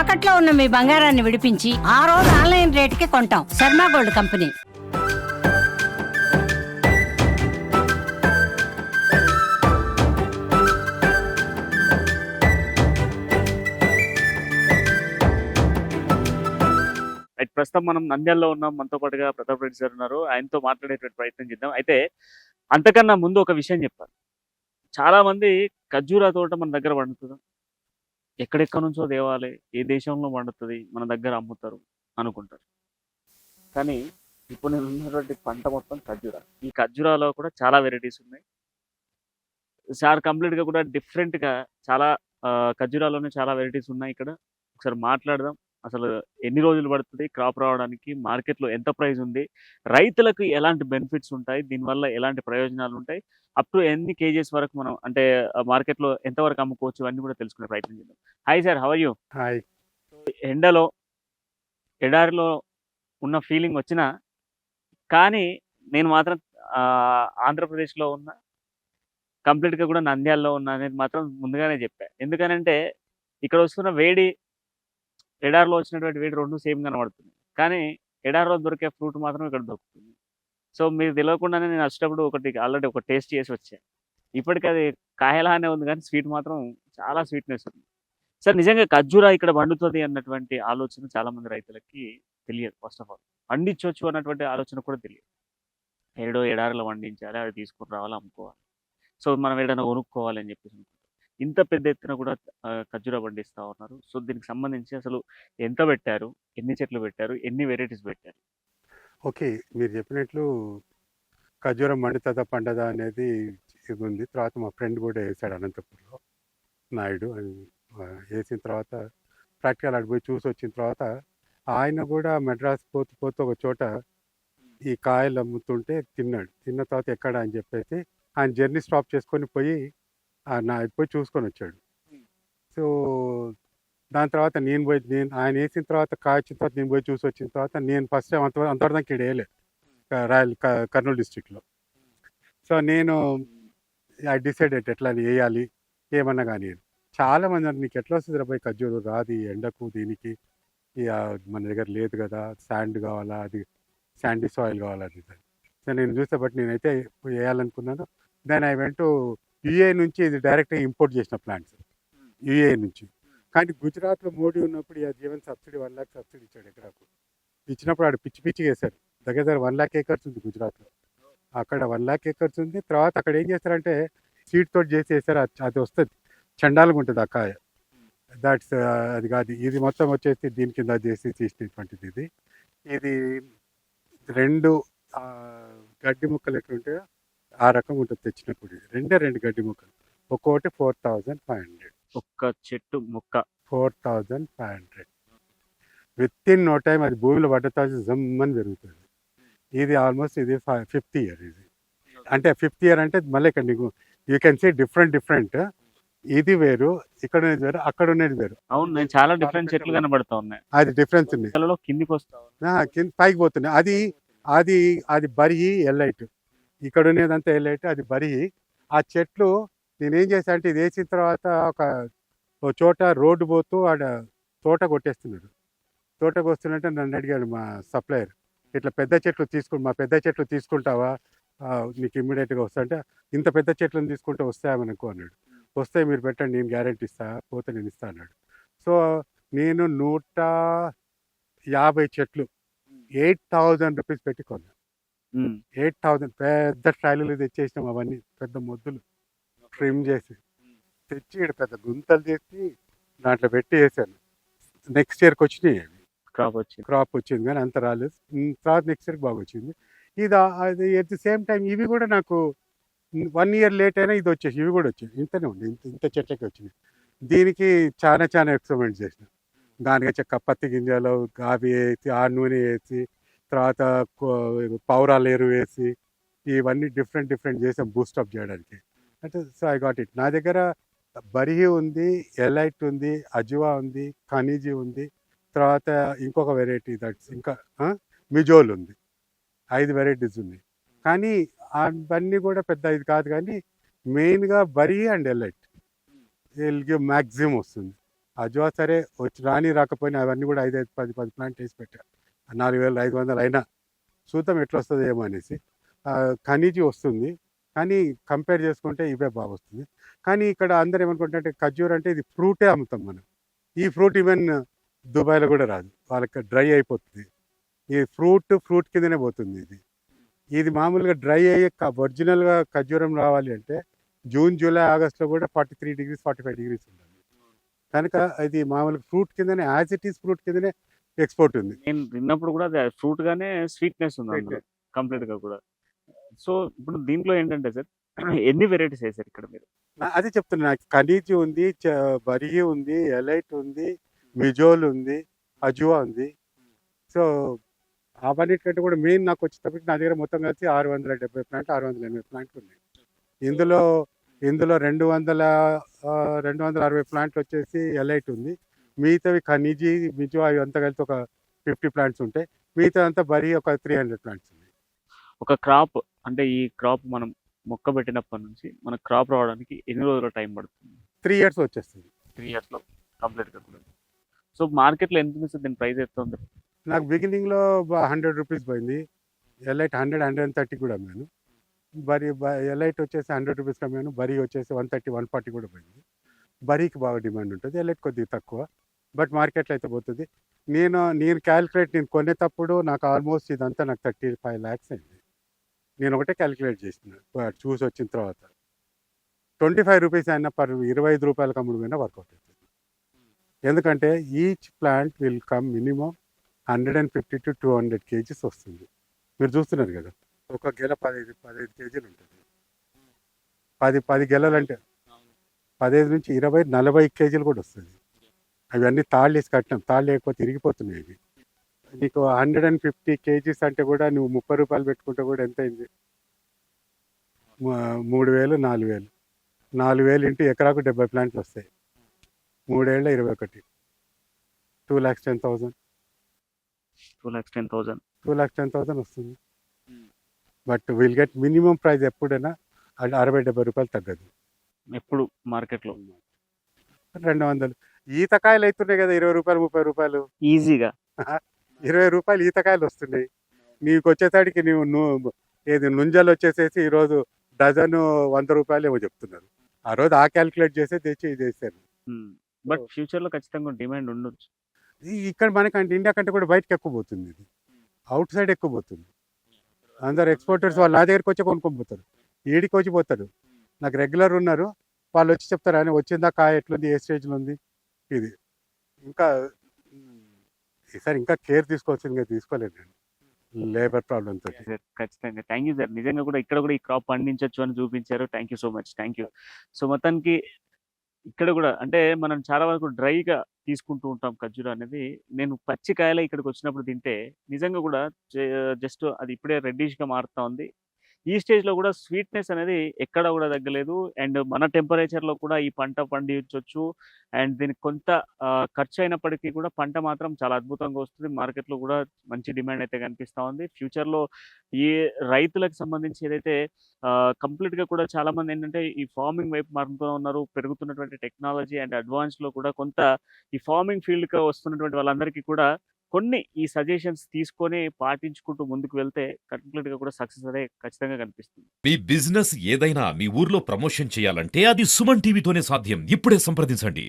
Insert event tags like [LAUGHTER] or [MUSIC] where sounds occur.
తాకట్లో ఉన్న మీ బంగారాన్ని విడిపించి ఆ రోజు ఆన్లైన్ రేటుకి కొంటాం. Sharma gold company. అయితే ప్రస్తుతం మనం నంద్యాలలో ఉన్నాం. మనతో పాటుగా ప్రతాప్ రెడ్డి సార్ ఉన్నారు. ఆయనతో మాట్లాడేటువంటి ప్రయత్నం చేద్దాం. అయితే అంతకన్నా ముందు ఒక విషయం చెప్పాలి. చాలా మంది ఖర్జూరా తోట మన దగ్గర పండుతుంది? ఎక్కడెక్కడి నుంచో దేవాలి ఏ దేశంలో పండుతుంది మన దగ్గర అమ్ముతారు అనుకుంటారు. కానీ ఇప్పుడు నేను ఉన్నటువంటి పంట మొత్తం ఖర్జూరా. ఈ ఖర్జూరాలో కూడా చాలా వెరైటీస్ ఉన్నాయి. సార్ కంప్లీట్గా కూడా డిఫరెంట్గా చాలా ఖర్జూరాలోనే చాలా వెరైటీస్ ఉన్నాయి ఇక్కడ. ఒకసారి మాట్లాడదాం. అసలు ఎన్ని రోజులు పడుతుంది క్రాప్ రావడానికి మార్కెట్లో ఎంత ప్రైస్ ఉంది రైతులకు ఎలాంటి బెనిఫిట్స్ ఉంటాయి దీనివల్ల ఎలాంటి ప్రయోజనాలు ఉంటాయి అప్ టు ఎన్ని కేజీస్ వరకు మనం అంటే మార్కెట్లో ఎంత వరకు అమ్ముకోవచ్చు ఇవన్నీ కూడా తెలుసుకునే ప్రయత్నం చేద్దాం. Hi sir how you hi ఎండలో ఎడారిలో ఉన్న ఫీలింగ్ వచ్చినా కానీ నేను మాత్రం ఆ, ఆంధ్రప్రదేశ్లో ఉన్న కంప్లీట్గా కూడా నంద్యాలలో ఉన్నా అనేది మాత్రం ముందుగానే చెప్పా. ఎందుకనంటే ఇక్కడ వస్తున్న వేడి ఎడారిలో వచ్చినటువంటి వేడి రెండు సేమ్ కనబడుతుంది కానీ ఎడారిలో దొరికే ఫ్రూట్ మాత్రం ఇక్కడ దొరుకుతుంది. సో మీరు తెలియకుండానే నేను వచ్చేటప్పుడు ఒకటి ఆల్రెడీ ఒక టేస్ట్ చేసి వచ్చాను ఇప్పటికి అది కాయలానే ఉంది కానీ స్వీట్ మాత్రం చాలా స్వీట్నెస్ ఉంది. సార్ నిజంగా ఖర్జూరా ఇక్కడ పండుతుంది అన్నటువంటి ఆలోచన చాలామంది రైతులకి తెలియదు ఫస్ట్ ఆఫ్ ఆల్. పండించవచ్చు అన్నటువంటి ఆలోచన కూడా తెలియదు. ఏడో ఎడారిలో పండించాలి అది తీసుకుని రావాలి అమ్ముకోవాలి. సో మనం ఏదైనా కొనుక్కోవాలి అని చెప్పేసి ఇంత పెద్ద ఎత్తున కూడా ఆ, ఖర్జూరా పండిస్తా ఉన్నారు. సో దీనికి సంబంధించి అసలు ఎంత పెట్టారు? ఎన్ని చెట్లు పెట్టారు? ఎన్ని వెరైటీస్ పెట్టారు? ఓకే. మీరు చెప్పినట్లు ఖర్జూరం మండుతుందా పండదా అనేది ఇది ఉంది తర్వాత మా ఫ్రెండ్ కూడా వేసాడు అనంతపూర్లో నాయుడు అని, వేసిన తర్వాత ప్రాక్టికల్ అటు పోయి చూసి వచ్చిన తర్వాత ఆయన కూడా మెడ్రాస్ పోతూ పోతూ ఒక చోట ఈ కాయలు అమ్ముతుంటే తిన్నాడు. తిన్న తర్వాత ఎక్కడ అని చెప్పేసి ఆయన జర్నీ స్టాప్ చేసుకొని పోయి నా పోయి చూసుకొని వచ్చాడు. సో దాని తర్వాత నేను పోయి నేను ఆయన వేసిన తర్వాత కాచిన తర్వాత నేను పోయి చూసి వచ్చిన తర్వాత నేను ఫస్ట్ టైం అంత అంతవరకు ఇక్కడ వేయలేదు. రాయల్ కర్నూలు డిస్ట్రిక్ట్లో. సో నేను ఐ డిసైడెడ్ ఎట్లా వేయాలి ఏమన్నా కానీ చాలా మంది అన్నారు, నీకు ఎట్లా వస్తుంది పోయి ఖర్జూరు రాదు ఈ ఎండకు దీనికి. మన దగ్గర లేదు కదా శాండ్ కావాలా అది శాండీ సాయిల్ కావాలా అది సో నేను చూస్తే బట్టి నేనైతే వేయాలనుకున్నాను. దాని ఐ వెంట యుఏ నుంచి ఇది డైరెక్ట్గా ఇంపోర్ట్ చేసిన ప్లాంట్స్. యుఏ నుంచి. కానీ గుజరాత్లో మోడీ ఉన్నప్పుడు ఈ Jeevan subsidy one lakh subsidy ఇచ్చాడు ఎకరాకు. ఇచ్చినప్పుడు ఆడు పిచ్చి పిచ్చిగా వేశారు దగ్గర దగ్గర వన్ లాక్ ఏకర్స్ ఉంది గుజరాత్లో. అక్కడ వన్ లాక్ ఏకర్స్ ఉంది. తర్వాత అక్కడ ఏం చేస్తారంటే సీడ్ తోటి చేసి వేస్తారు అది- వస్తుంది. చండాలుగా ఉంటుంది ఆ కాయ. దాట్స్ అది కాదు. ఇది మొత్తం వచ్చేసి దీని కింద చేసి తీసినటువంటిది ఇది. ఇది రెండు ఆ, గడ్డి ముక్కలు ఎట్లుంటాయో ఆ రకం ఉంటుంది తెచ్చినప్పుడు. రెండే రెండు గడ్డి ముక్కలు. ఒక్కొక్కటి ఫోర్ థౌజండ్ ఫైవ్ హండ్రెడ్. ఒక్క చెట్టు మొక్క. Four thousand five hundred. With in no time అది భూమిలో పడ్డ తర్వాత జమ్మని పెరుగుతుంది. ఇది ఆల్మోస్ట్ ఇది ఫిఫ్త్ ఇయర్ ఇది. అంటే ఫిఫ్త్ ఇయర్ అంటే మళ్ళీ ఇక్కడ నీకు you can see different different. ఇది వేరు ఇక్కడ ఉన్నది వేరు అక్కడ ఉన్నది వేరు. అవును నేను చాలా డిఫరెంట్ చెట్లు కనబడతా ఉన్నాయి. అది డిఫరెన్స్ ఉంది. కిందికి వస్తా కింద పైకి పోతున్నాయి. అది అది అది బరి ఎల్లైట్ ఇక్కడ ఉన్నదంతా ఎల్లైట్ అది బరి. ఆ చెట్లు నేనేం చేశా అంటే ఇది వేసిన తర్వాత ఒక చోట రోడ్డు పోతూ ఆడ తోట కొట్టేస్తున్నాడు. తోటకు వస్తున్నట్టే నన్ను అడిగాడు మా సప్లయర్. ఇట్లా పెద్ద చెట్లు తీసుకుని మా పెద్ద చెట్లు తీసుకుంటావా? నీకు ఇమ్మీడియట్గా వస్తా. అంటే ఇంత పెద్ద చెట్లను తీసుకుంటే వస్తాయమనుకో అన్నాడు. వస్తే మీరు పెట్టండి నేను గ్యారెంటీ ఇస్తా పోతే నేను ఇస్తా అన్నాడు. సో నేను నూట యాభై చెట్లు ఎయిట్ థౌజండ్ రూపీస్ పెట్టి కొన్నాను. ఎయిట్ థౌజండ్ పెద్ద ట్రైలీలు తెచ్చేసినాం అవన్నీ పెద్ద మొద్దులు ట్రిమ్ చేసి. తెచ్చి పెద్ద గుంతలు చేసి దాంట్లో పెట్టి వేసాను. నెక్స్ట్ ఇయర్కి వచ్చినాయి అవి. క్రాప్ వచ్చింది. క్రాప్ వచ్చింది కానీ అంత రాలేదు. తర్వాత నెక్స్ట్ ఇయర్కి బాగా వచ్చింది. ఇది అది ఎట్ ది సేమ్ టైం ఇవి కూడా నాకు వన్ ఇయర్ లేట్ అయినా ఇది వచ్చేసి ఇవి కూడా వచ్చాయి ఇంతనే ఉంది ఇంత ఇంత చెట్లకి వచ్చినాయి. దీనికి చాలా చాలా ఎక్స్పెరిమెంట్ చేసిన. దానికి చెక్క పత్తి గింజలు అవి వేసి ఆ నూనె వేసి తర్వాత కో- పౌరాలు ఎరువు వేసి ఇవన్నీ డిఫరెంట్ డిఫరెంట్ చేసాం బూస్టప్ చేయడానికి. అంటే సో ఐ గాట్ ఇట్. నా దగ్గర బరిహి ఉంది ఎలైట్ ఉంది అజువా ఉంది ఖనీజీ ఉంది. తర్వాత ఇంకొక వెరైటీ దట్స్ ఇంకా మిజోల్ ఉంది. ఐదు వెరైటీస్ ఉన్నాయి. కానీ అవన్నీ కూడా పెద్ద ఇది కాదు కానీ మెయిన్గా బరి అండ్ ఎలైట్. వీళ్ళకి మ్యాక్సిమం వస్తుంది. అజువా సరే వచ్చి రాని రాకపోయినా అవన్నీ కూడా ఐదు ఐదు పది పది ప్లాంట్ వేసి పెట్టారు నాలుగు వేల ఐదు వందలు అయినా చూద్దాం ఎట్లా వస్తుంది ఏమో అనేసి ఖనిజీ వస్తుంది. కానీ కంపేర్ చేసుకుంటే ఇవే బాగా వస్తుంది. కానీ ఇక్కడ అందరు ఏమనుకుంటే ఖర్జూర్ అంటే ఇది ఫ్రూటే అమ్ముతాం మనం. ఈ ఫ్రూట్ ఈవెన్ దుబాయ్లో కూడా రాదు. వాళ్ళకి డ్రై అయిపోతుంది. ఈ ఫ్రూట్ ఫ్రూట్ కిందనే పోతుంది ఇది. ఇది మామూలుగా డ్రై అయ్యే ఒరిజినల్గా ఖర్జూరం రావాలి అంటే జూన్ జూలై ఆగస్ట్లో కూడా forty three degrees forty five degrees ఉండాలి. కనుక ఇది మామూలుగా ఫ్రూట్ కిందనే యాజ్ ఇట్ ఈస్ ఫ్రూట్ కిందనే ఎక్స్పోర్ట్ ఉంది. నేను తిన్నప్పుడు కూడా ఫ్రూట్ గానే స్వీట్నెస్ ఉంది కంప్లీట్గా కూడా. సో ఇప్పుడు దీంట్లో ఏంటంటే సార్ [CLEARS THROAT] ఎన్ని వెరైటీస్ వేసారు ఇక్కడ మీరు? అదే చెప్తున్నా నాకు ఖనీజ్ ఉంది బరిగి ఉంది ఎలైట్ ఉంది మిజోల్ ఉంది అజువా ఉంది. సో అవన్నిటికంటే కూడా మెయిన్ నాకు వచ్చేటప్పటికి నా దగ్గర మొత్తం కలిసి ఆరు వందల డెబ్బై ప్లాంట్ ఆరు వందల ఎనభై ప్లాంట్లు ఉన్నాయి. ఇందులో ఇందులో రెండు వందల రెండు వందల అరవై ప్లాంట్లు వచ్చేసి ఎలైట్ ఉంది. మిగతావి ఖనీజీ మిజో అవి అంతా కలిసి ఒక ఫిఫ్టీ ప్లాంట్స్ ఉంటాయి మిగతా అంతా బరి ఒక త్రీ హండ్రెడ్ ప్లాంట్స్ ఉన్నాయి. ఒక క్రాప్ అంటే ఈ క్రాప్ మనం మొక్క పెట్టినప్పటి నుంచి మన క్రాప్ రావడానికి ఎన్ని రోజుల టైం పడుతుంది? త్రీ ఇయర్స్ వచ్చేస్తుంది. త్రీ ఇయర్స్లో కంప్లీట్గా కూడా. సో మార్కెట్లో ఎంత ఉంది దీని ప్రైస్ ఎంత ఉంది? నాకు బిగినింగ్లో హండ్రెడ్ రూపీస్ పోయింది. ఎలైట్ హండ్రెడ్ హండ్రెడ్ అండ్ థర్టీ కూడా అమ్మాను. బరి ఎలైట్ వచ్చేసి హండ్రెడ్ రూపీస్కి అమ్మాను. బరి వచ్చేసి వన్ థర్టీ వన్ ఫార్టీ కూడా పోయింది. బరీకి బాగా డిమాండ్ ఉంటుంది. ఎలైట్ కొద్దిగా తక్కువ. బట్ మార్కెట్లో అయితే పోతుంది. నేను నేను క్యాలిక్యులేట్ నేను కొనేటప్పుడు నాకు ఆల్మోస్ట్ ఇదంతా నాకు థర్టీ ఫైవ్ ల్యాక్స్ అయింది. నేను ఒకటే క్యాలిక్యులేట్ చేసిన చూసి వచ్చిన తర్వాత. ట్వంటీ ఫైవ్ రూపీస్ అయినా పర్ ఇరవై ఐదు రూపాయలకు అమ్ముడు పోయినా వర్కౌట్ అవుతుంది ఎందుకంటే each plant will come minimum hundred and fifty to two hundred kgs వస్తుంది. మీరు చూస్తున్నారు కదా ఒక గెల పదహైదు పదహైదు కేజీలు ఉంటుంది. పది పది గెలలు అంటే పదహైదు నుంచి ఇరవై నలభై కేజీలు కూడా వస్తుంది. అవన్నీ తాళ్ళు వేసి కట్టినాం. తాళ్ళు లేకపోతే తిరిగిపోతున్నాయి ఇవి నీకు హండ్రెడ్ అండ్ ఫిఫ్టీ కేజీస్ అంటే కూడా నువ్వు ముప్పై రూపాయలు పెట్టుకుంటే కూడా ఎంత అయింది? మూడు వేలు నాలుగు వేలు. నాలుగు వేలు ఇంటూ ఎకరాకు డెబ్బై ప్లాంట్లు వస్తాయి. మూడేళ్ళ ఇరవై ఒకటి. Two lakhs ten thousand two lakhs ten thousand two lakhs ten thousand వస్తుంది. But will get minimum price ఎప్పుడైనా అరవై డెబ్బై రూపాయలు తగ్గదు. ఎప్పుడు? మార్కెట్లో. రెండు వందలు. ఈతకాయలు అవుతున్నాయి కదా ఇరవై రూపాయలు ముప్పై రూపాయలు. ఈజీగా. ఇరవై రూపాయలు ఈతకాయలు వస్తున్నాయి. నీకు వచ్చేసరికి నీవు ను- ఏది నుంజలు వచ్చేసేసి ఈరోజు డజన్ వంద రూపాయలు ఏమో చెప్తున్నారు. ఆ రోజు ఆ క్యాలిక్యులేట్ చేసి తెచ్చి ఇది వేసాను బట్ ఫ్యూచర్లో ఖచ్చితంగా డిమాండ్ ఉండొచ్చు. ఇక్కడ మనకంటే ఇండియా కంటే కూడా బయటకు ఎక్కువ పోతుంది ఇది. అవుట్ సైడ్ ఎక్కువ పోతుంది. అందరు ఎక్స్పోర్టర్స్ వాళ్ళు నా దగ్గరికి వచ్చి కొనుక్కొని పోతారు. ఈడికి వచ్చి పోతారు. నాకు రెగ్యులర్ ఉన్నారు. వాళ్ళు వచ్చి చెప్తారు అని వచ్చిందా కాయ ఎట్లుంది? ఏ స్టేజ్లో ఉంది? ఇది. ఇంకా ఈసారి ఇంకా కేర్ తీసుకోవాల్సిందిగా తీసుకోలేదు నేను. లేబర్ ప్రాబ్లం తోటి. సార్ ఖచ్చితంగా. థ్యాంక్ యూ సార్ నిజంగా కూడా ఇక్కడ కూడా ఈ క్రాప్ పండించవచ్చు అని చూపించారు. Thank you so much thank you so మొత్తానికి ఇక్కడ కూడా అంటే మనం చాలా వరకు డ్రైగా తీసుకుంటూ ఉంటాం ఖర్జూర అనేది. నేను పచ్చి కాయలే ఇక్కడికి వచ్చినప్పుడు తింటే నిజంగా కూడా జస్ట్ అది ఇప్పుడే రెడ్డిష్గా మారుతా ఉంది. ఈ స్టేజ్లో కూడా స్వీట్నెస్ అనేది ఎక్కడ కూడా తగ్గలేదు. అండ్ మన టెంపరేచర్లో కూడా ఈ పంట పండించవచ్చు అండ్ దీనికి కొంత ఖర్చు అయినప్పటికీ కూడా పంట మాత్రం చాలా అద్భుతంగా వస్తుంది. మార్కెట్లో కూడా మంచి డిమాండ్ అయితే కనిపిస్తూ ఉంది. ఫ్యూచర్లో ఈ రైతులకు సంబంధించి ఏదైతే కంప్లీట్గా కూడా చాలామంది ఏంటంటే ఈ ఫార్మింగ్ వైపు మారుతూ ఉన్నారు. పెరుగుతున్నటువంటి టెక్నాలజీ అండ్ అడ్వాన్స్లో కూడా కొంత ఈ ఫార్మింగ్ ఫీల్డ్కి వస్తున్నటువంటి వాళ్ళందరికీ కూడా కొన్ని ఈ సజెషన్స్ తీసుకొని పాటించుకుంటూ ముందుకు వెళ్తే కంప్లీట్గా కూడా సక్సెస్ అదే ఖచ్చితంగా కనిపిస్తుంది. మీ బిజినెస్ ఏదైనా మీ ఊర్లో ప్రమోషన్ చేయాలంటే అది సుమన్ టీవీతోనే సాధ్యం. ఇప్పుడే సంప్రదించండి.